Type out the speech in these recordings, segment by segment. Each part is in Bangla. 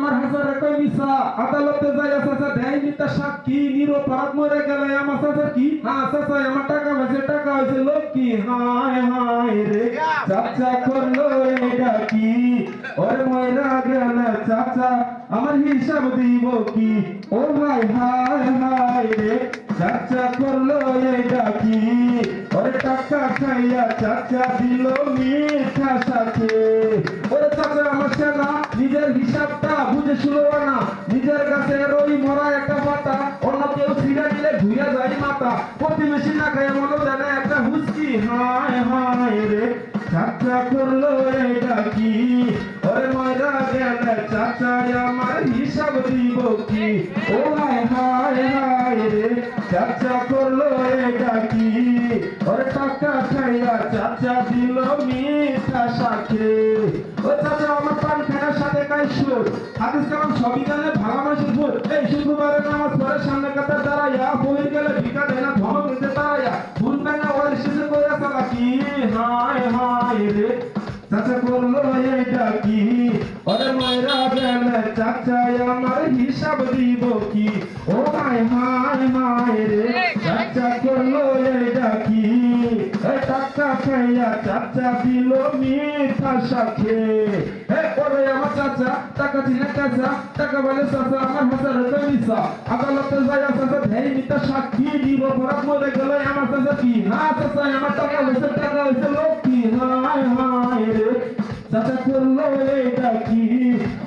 আমার হাজার কই মিছা আদালতে যাই চাচা দেয় মিতা সাক্ষী নিরপরাধ মরে গেলে আমার চাচা কি? হ্যাঁ চাচা, আমার টাকা হয়েছে টাকা হয়েছে লোক কি? হায় হায় রে, চাচা করল এটা কি? ওরে ময়রা গেলে চাচা, আমার হিসাব দিব কি? ও ভাই, হায় হায় রে, চাচা করল এটা কি? ওরে টাকা খাইয়া চাচা দিল মিঠা হিসাবটা বুঝে না, নিজের কাছে রই মরা একটা পাতা অন্য কেউ ছিঁড়ে নিলে ঘুরে যায় মাথা। প্রতিবেশী না খায় মনে জানে একটা হুচকি হায় হায় রে, চাচা করল এটা কি? ওরে ময়রা গেলে চাচা, আমার হিসাব দিব কি? ও হায় হায় হায় রে, চাচা করল এটা কি? ওরে টাকা খাইয়া চাচা দিল মিঠা সাথে ও চাচা কাই হাদিস কালাম সবই জানে চাচা করল এটা রে। চাচা করল টাকা খাইয়া, চাচা দিল মিঠা সাথে হে চাচা টাকা দিলে চাচা টাকা বলে চাচা আমার হাজার হাজার মিশা আদালতে যাই চাচা ধেই মিঠা সাক্ষী দিব? পরাত মরে গেলে আমার চাচা কি না চাচা আমার টাকা হয়েছে টাকা হয়েছে, লোক কি? হায় হায় রে, চাচা করল এটা কি?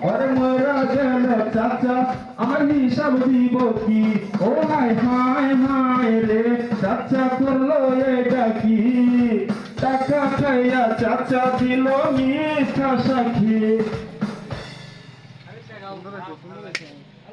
ওরে মরা গেল চাচা, আমার হিসাব দিব কি? ও হায় হায় হায় রে, চাচা করল এটা কি? টাকা খাইয়া চাচা দিল মিঠা সাক্ষী